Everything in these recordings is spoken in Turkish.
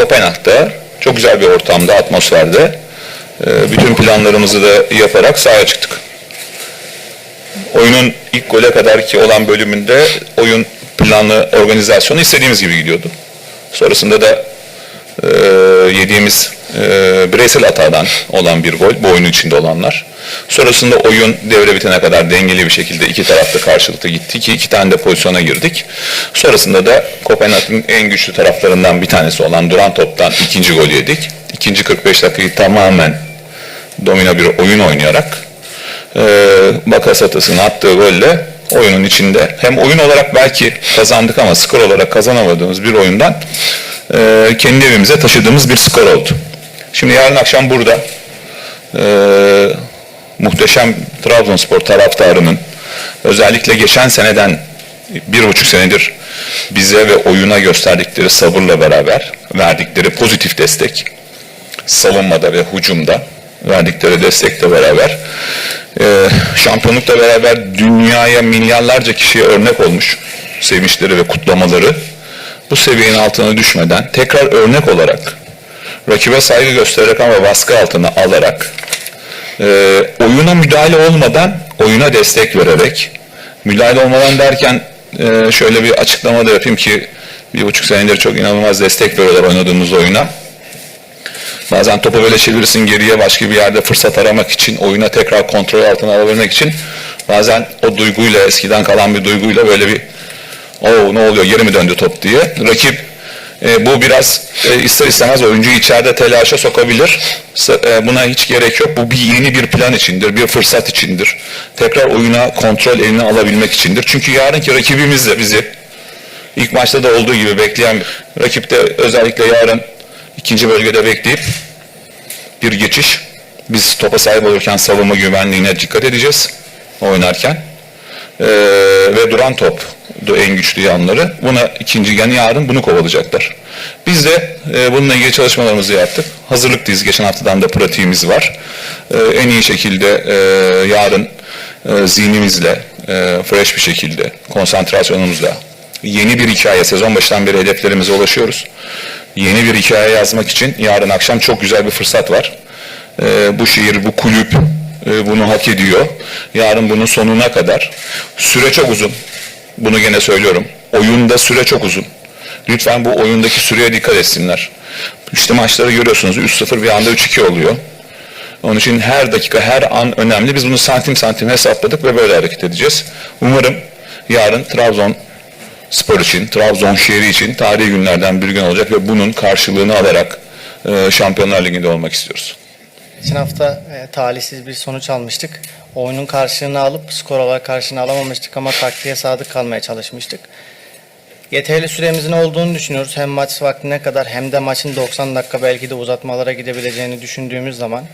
Kopenhag'da çok güzel bir ortamda, atmosferde e, bütün planlarımızı da yaparak sahaya çıktık. Oyunun ilk gole kadar ki olan bölümünde oyun planı, organizasyonu istediğimiz gibi gidiyordu. Sonrasında da e, yediğimiz e, bireysel hatadan olan bir gol, bu oyunun içinde olanlar. Sonrasında oyun devre bitene kadar dengeli bir şekilde iki tarafta karşılıklı gitti ki iki tane de pozisyona girdik. Sonrasında da Kopenhag'ın en güçlü taraflarından bir tanesi olan duran toptan ikinci gol yedik. İkinci 45 dakikayı tamamen domino bir oyun oynayarak e, Bakasetas'ın attığı golle oyunun içinde hem oyun olarak belki kazandık ama skor olarak kazanamadığımız bir oyundan e, kendi evimize taşıdığımız bir skor oldu. Şimdi yarın akşam burada e, muhteşem Trabzonspor taraftarının özellikle geçen seneden bir buçuk senedir bize ve oyuna gösterdikleri sabırla beraber verdikleri pozitif destek savunmada ve hücumda verdikleri destekle beraber e, şampiyonlukla beraber dünyaya milyarlarca kişiye örnek olmuş sevinçleri ve kutlamaları bu seviyenin altına düşmeden tekrar örnek olarak rakibe saygı göstererek ama baskı altına alarak e, oyuna müdahale olmadan oyuna destek vererek müdahale olmadan derken e, şöyle bir açıklama da yapayım ki bir buçuk senedir çok inanılmaz destek veriyorlar oynadığımız oyuna. Bazen topu böyle çevirirsin geriye başka bir yerde fırsat aramak için, oyuna tekrar kontrol altına alabilmek için bazen o duyguyla, eskiden kalan bir duyguyla böyle bir o ne oluyor geri mi döndü top diye. Rakip e, bu biraz e, ister istemez oyuncuyu içeride telaşa sokabilir. E, buna hiç gerek yok. Bu bir yeni bir plan içindir, bir fırsat içindir. Tekrar oyuna kontrol eline alabilmek içindir. Çünkü yarınki rakibimiz de bizi ilk maçta da olduğu gibi bekleyen rakip de özellikle yarın ikinci bölgede bekleyip bir geçiş. Biz topa sahip olurken savunma güvenliğine dikkat edeceğiz oynarken. Ee, ve duran top en güçlü yanları. Buna ikinci yani yarın bunu kovalayacaklar. Biz de e, bununla ilgili çalışmalarımızı yaptık. Hazırlıklıyız. Geçen haftadan da pratiğimiz var. Ee, en iyi şekilde e, yarın e, zihnimizle, e, fresh bir şekilde, konsantrasyonumuzla yeni bir hikaye, sezon başından beri hedeflerimize ulaşıyoruz. Yeni bir hikaye yazmak için yarın akşam çok güzel bir fırsat var. Ee, bu şehir, bu kulüp e, bunu hak ediyor. Yarın bunun sonuna kadar. Süre çok uzun. Bunu gene söylüyorum. Oyunda süre çok uzun. Lütfen bu oyundaki süreye dikkat etsinler. İşte maçları görüyorsunuz 3-0 bir anda 3-2 oluyor. Onun için her dakika, her an önemli. Biz bunu santim santim hesapladık ve böyle hareket edeceğiz. Umarım yarın Trabzon spor için, Trabzon şehri için tarihi günlerden bir gün olacak ve bunun karşılığını alarak e, Şampiyonlar Ligi'nde olmak istiyoruz. Geçen hafta e, talihsiz bir sonuç almıştık. Oyunun karşılığını alıp skor olarak karşılığını alamamıştık ama taktiğe sadık kalmaya çalışmıştık. Yeterli süremizin olduğunu düşünüyoruz. Hem maç vaktine kadar hem de maçın 90 dakika belki de uzatmalara gidebileceğini düşündüğümüz zaman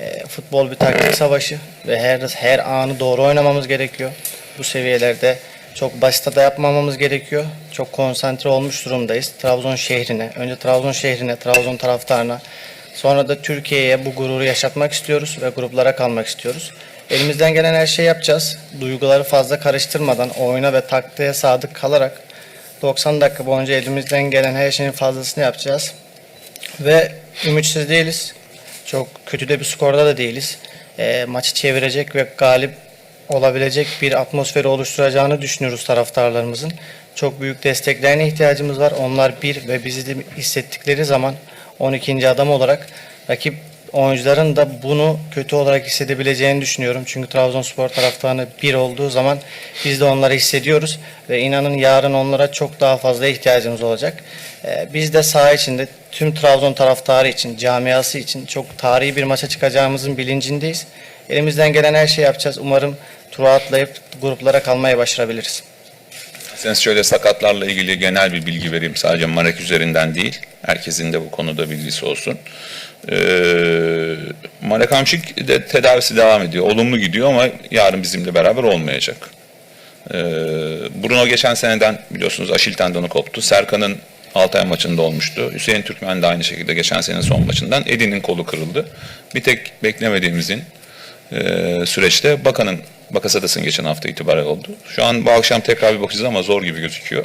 e, futbol bir taktik savaşı ve her her anı doğru oynamamız gerekiyor. Bu seviyelerde çok basit da yapmamamız gerekiyor. Çok konsantre olmuş durumdayız. Trabzon şehrine, önce Trabzon şehrine, Trabzon taraftarına, sonra da Türkiye'ye bu gururu yaşatmak istiyoruz ve gruplara kalmak istiyoruz. Elimizden gelen her şeyi yapacağız. Duyguları fazla karıştırmadan, oyuna ve taktiğe sadık kalarak 90 dakika boyunca elimizden gelen her şeyin fazlasını yapacağız. Ve ümitsiz değiliz. Çok kötü de bir skorda da değiliz. E, maçı çevirecek ve galip olabilecek bir atmosferi oluşturacağını düşünüyoruz taraftarlarımızın. Çok büyük desteklerine ihtiyacımız var. Onlar bir ve bizi de hissettikleri zaman 12. adam olarak rakip oyuncuların da bunu kötü olarak hissedebileceğini düşünüyorum. Çünkü Trabzonspor taraftarı bir olduğu zaman biz de onları hissediyoruz ve inanın yarın onlara çok daha fazla ihtiyacımız olacak. Ee, Biz de saha içinde tüm Trabzon taraftarı için, camiası için çok tarihi bir maça çıkacağımızın bilincindeyiz. Elimizden gelen her şeyi yapacağız. Umarım tura atlayıp gruplara kalmayı başarabiliriz. Sen şöyle sakatlarla ilgili genel bir bilgi vereyim sadece Marek üzerinden değil. Herkesin de bu konuda bilgisi olsun. Ee, Marek Hamşik de tedavisi devam ediyor. Olumlu gidiyor ama yarın bizimle beraber olmayacak. Ee, Bruno geçen seneden biliyorsunuz Aşil tendonu koptu. Serkan'ın Altay maçında olmuştu. Hüseyin Türkmen de aynı şekilde geçen senenin son maçından Edin'in kolu kırıldı. Bir tek beklemediğimizin e, süreçte Bakan'ın Bakasetas'ın geçen hafta itibariyle oldu. Şu an bu akşam tekrar bir bakacağız ama zor gibi gözüküyor.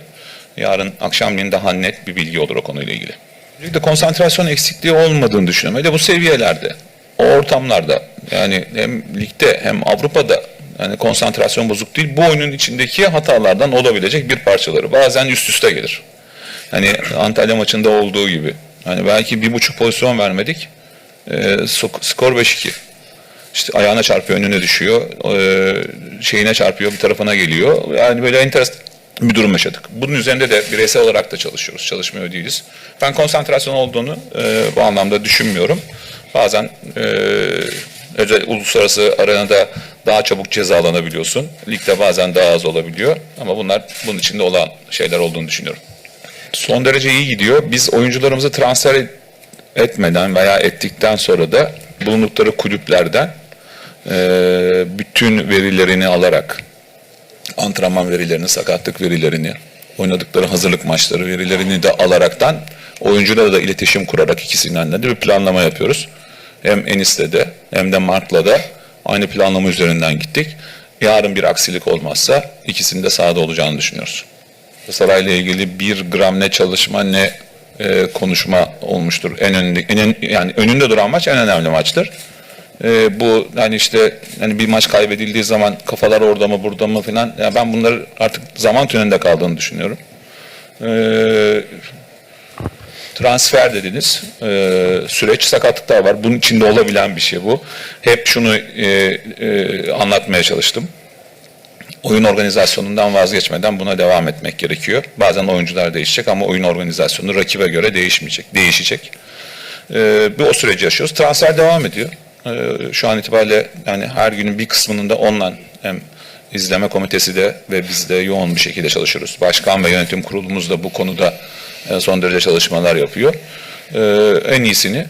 Yarın akşamleyin daha net bir bilgi olur o konuyla ilgili. Öncelikle konsantrasyon eksikliği olmadığını düşünüyorum. Hele bu seviyelerde, o ortamlarda yani hem ligde hem Avrupa'da yani konsantrasyon bozuk değil. Bu oyunun içindeki hatalardan olabilecek bir parçaları. Bazen üst üste gelir. Hani Antalya maçında olduğu gibi. Hani belki bir buçuk pozisyon vermedik. Sok- skor 5-2. İşte ayağına çarpıyor, önüne düşüyor. Ee, şeyine çarpıyor, bir tarafına geliyor. Yani böyle enteresan bir durum yaşadık. Bunun üzerinde de bireysel olarak da çalışıyoruz. Çalışmıyor değiliz. Ben konsantrasyon olduğunu e, bu anlamda düşünmüyorum. Bazen e, özel uluslararası arenada daha çabuk cezalanabiliyorsun. Ligde bazen daha az olabiliyor. Ama bunlar bunun içinde olan şeyler olduğunu düşünüyorum. Son derece iyi gidiyor. Biz oyuncularımızı transfer et- etmeden veya ettikten sonra da bulundukları kulüplerden e, bütün verilerini alarak antrenman verilerini, sakatlık verilerini, oynadıkları hazırlık maçları verilerini de alaraktan oyuncularla da iletişim kurarak ikisinden de bir planlama yapıyoruz. Hem Enis'le de hem de Mark'la da aynı planlama üzerinden gittik. Yarın bir aksilik olmazsa ikisinin de sahada olacağını düşünüyoruz. Sarayla ilgili bir gram ne çalışma ne e, konuşma olmuştur. En önünde, en, yani önünde duran maç en önemli maçtır. E, bu hani işte hani bir maç kaybedildiği zaman kafalar orada mı burada mı filan. Yani ben bunları artık zaman tünelinde kaldığını düşünüyorum. E, transfer dediniz. E, süreç sakatlıklar var. Bunun içinde olabilen bir şey bu. Hep şunu e, e, anlatmaya çalıştım oyun organizasyonundan vazgeçmeden buna devam etmek gerekiyor. Bazen oyuncular değişecek ama oyun organizasyonu rakibe göre değişmeyecek, değişecek. Ee, bir o süreci yaşıyoruz. Transfer devam ediyor. Ee, şu an itibariyle yani her günün bir kısmının da online hem izleme komitesi de ve biz de yoğun bir şekilde çalışıyoruz. Başkan ve yönetim kurulumuz da bu konuda e, son derece çalışmalar yapıyor. Ee, en iyisini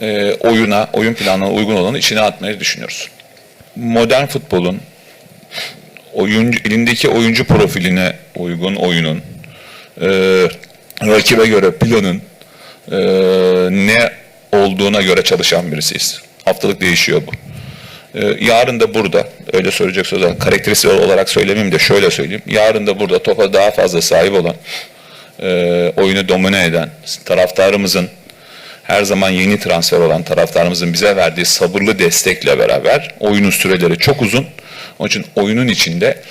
e, oyuna, oyun planına uygun olanı içine atmayı düşünüyoruz. Modern futbolun oyuncu elindeki oyuncu profiline uygun oyunun e, rakibe göre planın ne olduğuna göre çalışan birisiyiz. Haftalık değişiyor bu. E, yarın da burada öyle söyleyecek söz karakteristik olarak söylemeyeyim de şöyle söyleyeyim. Yarın da burada topa daha fazla sahip olan e, oyunu domine eden taraftarımızın her zaman yeni transfer olan taraftarımızın bize verdiği sabırlı destekle beraber oyunun süreleri çok uzun. Onun için oyunun içinde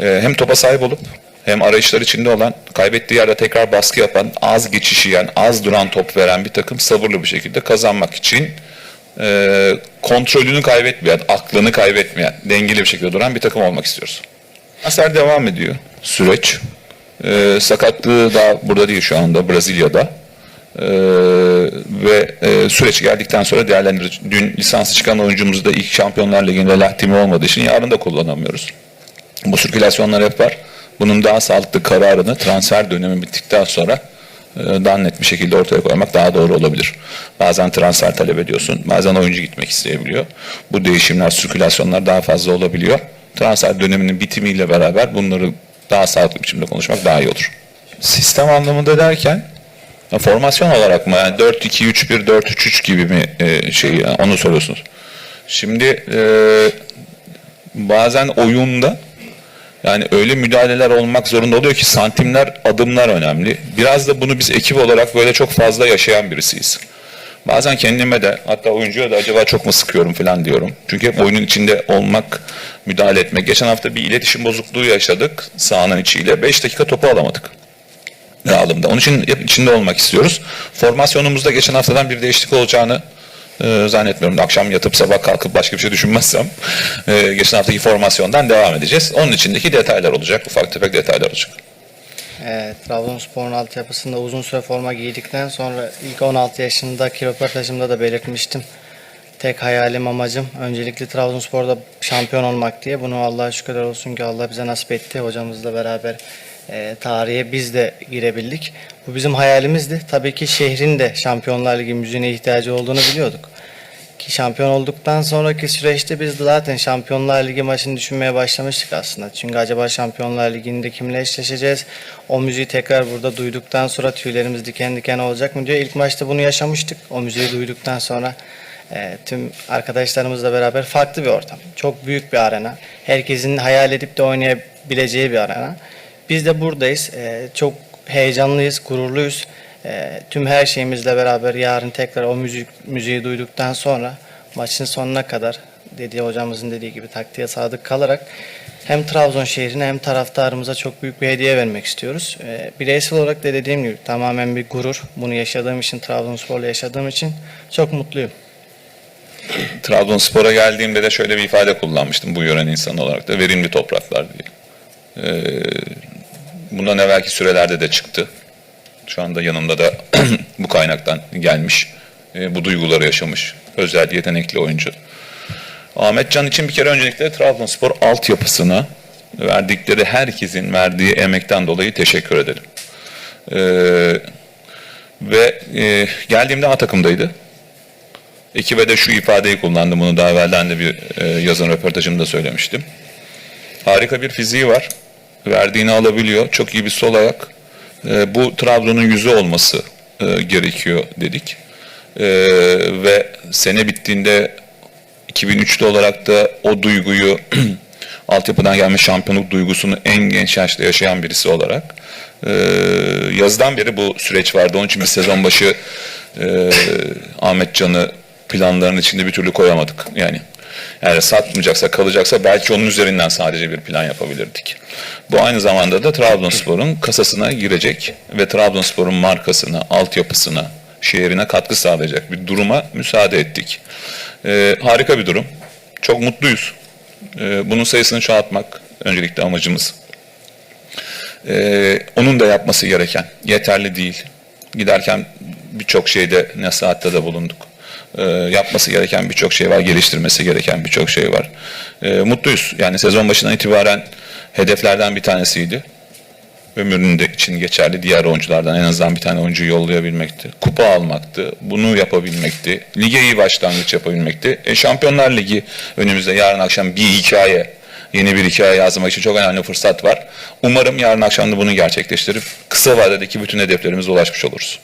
e, hem topa sahip olup hem arayışlar içinde olan, kaybettiği yerde tekrar baskı yapan, az geçiş yiyen, az duran top veren bir takım sabırlı bir şekilde kazanmak için e, kontrolünü kaybetmeyen, aklını kaybetmeyen, dengeli bir şekilde duran bir takım olmak istiyoruz. Aser devam ediyor süreç. E, sakatlığı da burada değil şu anda Brezilya'da. Ee, ve e, süreç geldikten sonra değerlendiririz. Dün lisansı çıkan oyuncumuz da ilk Şampiyonlar Ligi'nde lahtimi olmadığı için yarın da kullanamıyoruz. Bu sirkülasyonlar hep var. Bunun daha sağlıklı kararını transfer dönemi bittikten sonra daha net bir şekilde ortaya koymak daha doğru olabilir. Bazen transfer talep ediyorsun, bazen oyuncu gitmek isteyebiliyor. Bu değişimler, sirkülasyonlar daha fazla olabiliyor. Transfer döneminin bitimiyle beraber bunları daha sağlıklı biçimde konuşmak daha iyi olur. Sistem anlamında derken formasyon olarak mı? Yani 4-2-3-1, 4-3-3 gibi mi e, şey onu soruyorsunuz. Şimdi e, bazen oyunda yani öyle müdahaleler olmak zorunda oluyor ki santimler, adımlar önemli. Biraz da bunu biz ekip olarak böyle çok fazla yaşayan birisiyiz. Bazen kendime de hatta oyuncuya da acaba çok mu sıkıyorum falan diyorum. Çünkü hep oyunun içinde olmak, müdahale etmek. Geçen hafta bir iletişim bozukluğu yaşadık sahanın içiyle. 5 dakika topu alamadık alımda. Onun için hep içinde olmak istiyoruz. Formasyonumuzda geçen haftadan bir değişiklik olacağını e, zannetmiyorum. Akşam yatıp sabah kalkıp başka bir şey düşünmezsem e, geçen haftaki formasyondan devam edeceğiz. Onun içindeki detaylar olacak. Ufak tefek detaylar olacak. E, Trabzonspor'un altyapısında uzun süre forma giydikten sonra ilk 16 yaşındaki röportajımda da belirtmiştim. Tek hayalim amacım öncelikle Trabzonspor'da şampiyon olmak diye. Bunu Allah'a şükürler olsun ki Allah bize nasip etti. Hocamızla beraber e, tarihe biz de girebildik. Bu bizim hayalimizdi. Tabii ki şehrin de Şampiyonlar Ligi müziğine ihtiyacı olduğunu biliyorduk. Ki şampiyon olduktan sonraki süreçte biz de zaten Şampiyonlar Ligi maçını düşünmeye başlamıştık aslında. Çünkü acaba Şampiyonlar Ligi'nde kimle eşleşeceğiz? O müziği tekrar burada duyduktan sonra tüylerimiz diken diken olacak mı diyor. İlk maçta bunu yaşamıştık. O müziği duyduktan sonra e, tüm arkadaşlarımızla beraber farklı bir ortam. Çok büyük bir arena. Herkesin hayal edip de oynayabileceği bir arena. Biz de buradayız. E, çok heyecanlıyız, gururluyuz. e, tüm her şeyimizle beraber yarın tekrar o müzik müziği duyduktan sonra maçın sonuna kadar dediği hocamızın dediği gibi taktiğe sadık kalarak hem Trabzon şehrine hem taraftarımıza çok büyük bir hediye vermek istiyoruz. E, bireysel olarak da dediğim gibi tamamen bir gurur. Bunu yaşadığım için, Trabzonspor'la yaşadığım için çok mutluyum. Trabzonspor'a geldiğimde de şöyle bir ifade kullanmıştım bu yören insan olarak da verimli topraklar diye. Ee, bundan evvelki sürelerde de çıktı. Şu anda yanımda da bu kaynaktan gelmiş. e, bu duyguları yaşamış. Özel yetenekli oyuncu. Ahmet Can için bir kere öncelikle Trabzonspor altyapısına verdikleri herkesin verdiği emekten dolayı teşekkür edelim. Ee, ve e, geldiğimde A takımdaydı. Ekibe de şu ifadeyi kullandım. Bunu daha evvelden de bir e, yazın röportajımda söylemiştim. Harika bir fiziği var. Verdiğini alabiliyor. Çok iyi bir sol ayak. E, bu Trabzon'un yüzü olması e, gerekiyor dedik. E, ve sene bittiğinde 2003'te olarak da o duyguyu altyapıdan gelme şampiyonluk duygusunu en genç yaşta yaşayan birisi olarak e, yazdan beri bu süreç vardı. Onun için bir sezon başı e, Ahmet Can'ı planların içinde bir türlü koyamadık. Yani eğer satmayacaksa kalacaksa belki onun üzerinden sadece bir plan yapabilirdik. Bu aynı zamanda da Trabzonspor'un kasasına girecek ve Trabzonspor'un markasına, altyapısına, şehrine katkı sağlayacak bir duruma müsaade ettik. Ee, harika bir durum. Çok mutluyuz. Ee, bunun sayısını çoğaltmak öncelikle amacımız. Ee, onun da yapması gereken yeterli değil. Giderken birçok şeyde nasihatte de bulunduk. Ee, yapması gereken birçok şey var, geliştirmesi gereken birçok şey var. Ee, mutluyuz. Yani sezon başından itibaren hedeflerden bir tanesiydi. Ömrünün de için geçerli diğer oyunculardan en azından bir tane oyuncu yollayabilmekti. Kupa almaktı. Bunu yapabilmekti. Lige iyi başlangıç yapabilmekti. E, Şampiyonlar Ligi önümüzde yarın akşam bir hikaye yeni bir hikaye yazmak için çok önemli fırsat var. Umarım yarın akşam da bunu gerçekleştirip kısa vadedeki bütün hedeflerimize ulaşmış oluruz.